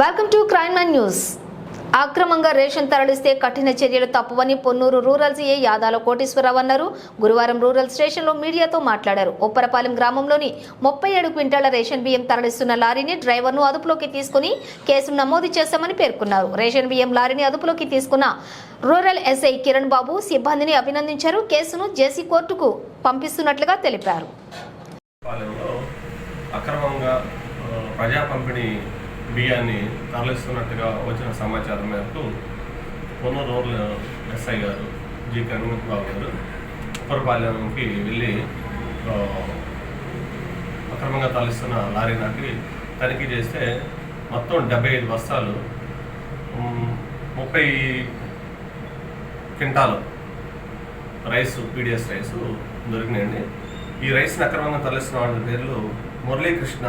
Welcome to crime and news అక్రమంగా ration తరలిస్తే కఠిన చర్యలు తప్పవని పొన్నూరు రూరల్ సీఏ యాదాల కోటేశ్వరరావు అన్నారు. గురువారం రూరల్ స్టేషన్లో మీడియాతో మాట్లాడారు. ఉప్పరపాలెం గ్రామంలోని ముప్పై ఏడు క్వింటాల రేషన్ బియ్యం తరలిస్తున్న లారీని డ్రైవర్ను అదుపులోకి తీసుకుని కేసు నమోదు చేశామని పేర్కొన్నారు. రేషన్ బియ్యం లారీని అదుపులోకి తీసుకున్న రూరల్ ఎస్ఐ కిరణ్ బాబు సిబ్బందిని అభినందించారు. కేసును జేసీ కోర్టుకు పంపిస్తున్నట్లుగా తెలిపారు. అక్రమంగా ప్రజా పంపిణీ బియ్యాన్ని తరలిస్తున్నట్టుగా వచ్చిన సమాచారం మేరకు Ponnur rural SI garu G Karunamurthy Babu garu ఉప్పరపాలెంకి వెళ్ళి అక్రమంగా తరలిస్తున్న లారీ నాటి తనిఖీ చేస్తే మొత్తం డెబ్బై ఐదు బస్తాలు ముప్పై క్వింటాలు రైస్ పీడిఎస్ రైస్ దొరికినాయండి. ఈ రైస్ని అక్రమంగా తరలిస్తున్న వాళ్ళ పేర్లు మురళీకృష్ణ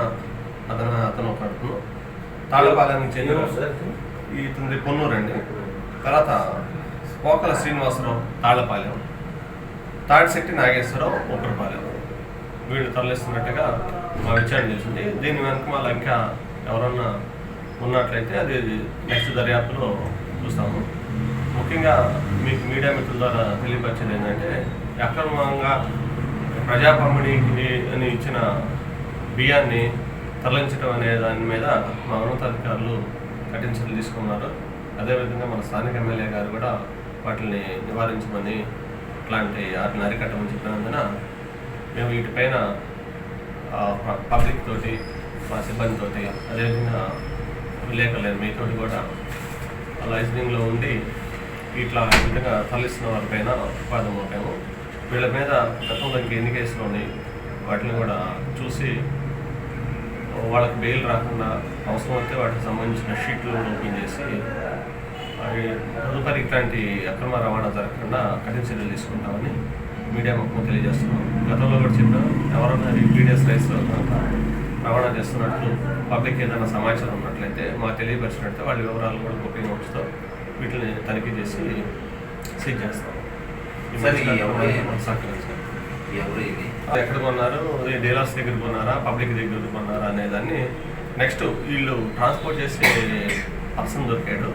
అతను అతను ఒక అతను తాళపాలెం చెందిన ఈ ఇతని పొన్నూరు అండి. తర్వాత పోకల శ్రీనివాసరావు తాళపాలెం తాడిశెట్టి నాగేశ్వరరావు ఉప్పరపాలెం. వీళ్ళు తరలిస్తున్నట్టుగా మా విచారణ చేసింది. దీని వెనక మా లంక ఎవరన్నా ఉన్నట్లయితే అది నెక్స్ట్ దర్యాప్తులో చూస్తాము. ముఖ్యంగా మీకు మీడియా మిత్రుల ద్వారా తెలియపరిచేది ఏంటంటే అక్రమంగా ప్రజా పంపిణీకి అని ఇచ్చిన బియ్యాన్ని తరలించడం అనే దాని మీద మా ఉన్నతాధికారులు కఠిన చర్యలు తీసుకున్నారు. అదేవిధంగా మన స్థానిక ఎమ్మెల్యే గారు కూడా వాటిని నివారించమని ఇట్లాంటి వాటిని అరికట్టమని చెప్పినందున మేము వీటిపైన ప- పబ్లిక్ తోటి మా సిబ్బంది తోటి అదేవిధంగా విలేకరులు మీతోటి కూడా లైజనింగ్లో ఉండి ఇట్లా విధంగా తరలిస్తున్న వారిపైన ఉపాధి మోపాము. వీళ్ళ మీద గతంలో ఇంక ఎన్ని కేసులు ఉన్నాయి వాటిని కూడా చూసి వాళ్ళకి బెయిల్ రాకుండా అవసరం అయితే వాటికి సంబంధించిన షీట్లు ఓపెన్ చేసి అవి తదుపరి ఇట్లాంటి అక్రమ రవాణా జరగకుండా కఠిన చర్యలు తీసుకుంటామని మీడియా ముఖ్యంగా తెలియజేస్తున్నాం. గతంలో కూడా చెప్పాం ఎవరైనా ఈ పీడిఎస్ రైస్ కనుక రవాణా చేస్తున్నట్లు పబ్లిక్ ఏదైనా సమాచారం ఉన్నట్లయితే మాకు తెలియపరిచినట్లయితే వాళ్ళ వివరాలు కూడా గోప్యంగా ఉంచుతాం వీటిని తనిఖీ చేసి సీజ్ చేస్తాం. సహకరించారు ఎవరు ఇది? అది ఎక్కడ కొన్నారు? అది డీలర్స్ దగ్గర కొన్నారా? పబ్లిక్ దగ్గర కొన్నారా అనేదాన్ని నెక్స్ట్ వీళ్ళు ట్రాన్స్పోర్ట్ చేసే పర్సన్ దొరికాడు.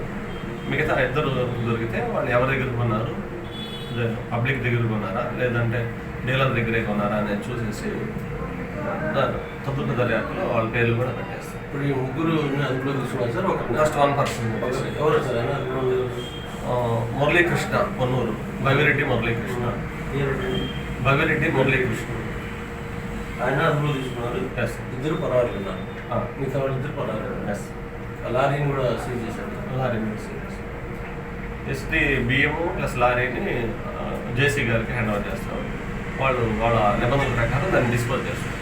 మిగతా ఇద్దరు దొరికితే వాళ్ళు ఎవరి దగ్గర కొన్నారు? పబ్లిక్ దగ్గర కొన్నారా? లేదంటే డీలర్ దగ్గరే కొన్నారా అనేది చూసేసి తదుపరి దర్యాప్తులో వాళ్ళ పేర్లు కూడా పెట్టేస్తారు. ఇప్పుడు ఈ ముగ్గురు అదుపులో తీసుకున్నారు సార్ ఒక ఫస్ట్ వన్ పర్సన్ ఎవరు సార్? మురళీకృష్ణ పొన్నూరు. భవిరెడ్డి మురళీకృష్ణ. ఎవరు? భవిరెడ్డి మురళీకృష్ణ ఆయన అదుపులో తీసుకున్నారు. Yes. ఇద్దరు పర్వాలేదు ఉన్నారు. మిగతా వాళ్ళు ఇద్దరు పర్వాలేదు ఎస్ లారీని కూడా సీజ్ చేశారు. లారీ ఎస్టీ బియ్యము ప్లస్ లారీని జేసీ గారికి హ్యాండ్ ఓవర్ చేస్తాం వాళ్ళు వాళ్ళ నిబంధనల ప్రకారం దాన్ని డిస్పోజ్ చేస్తారు.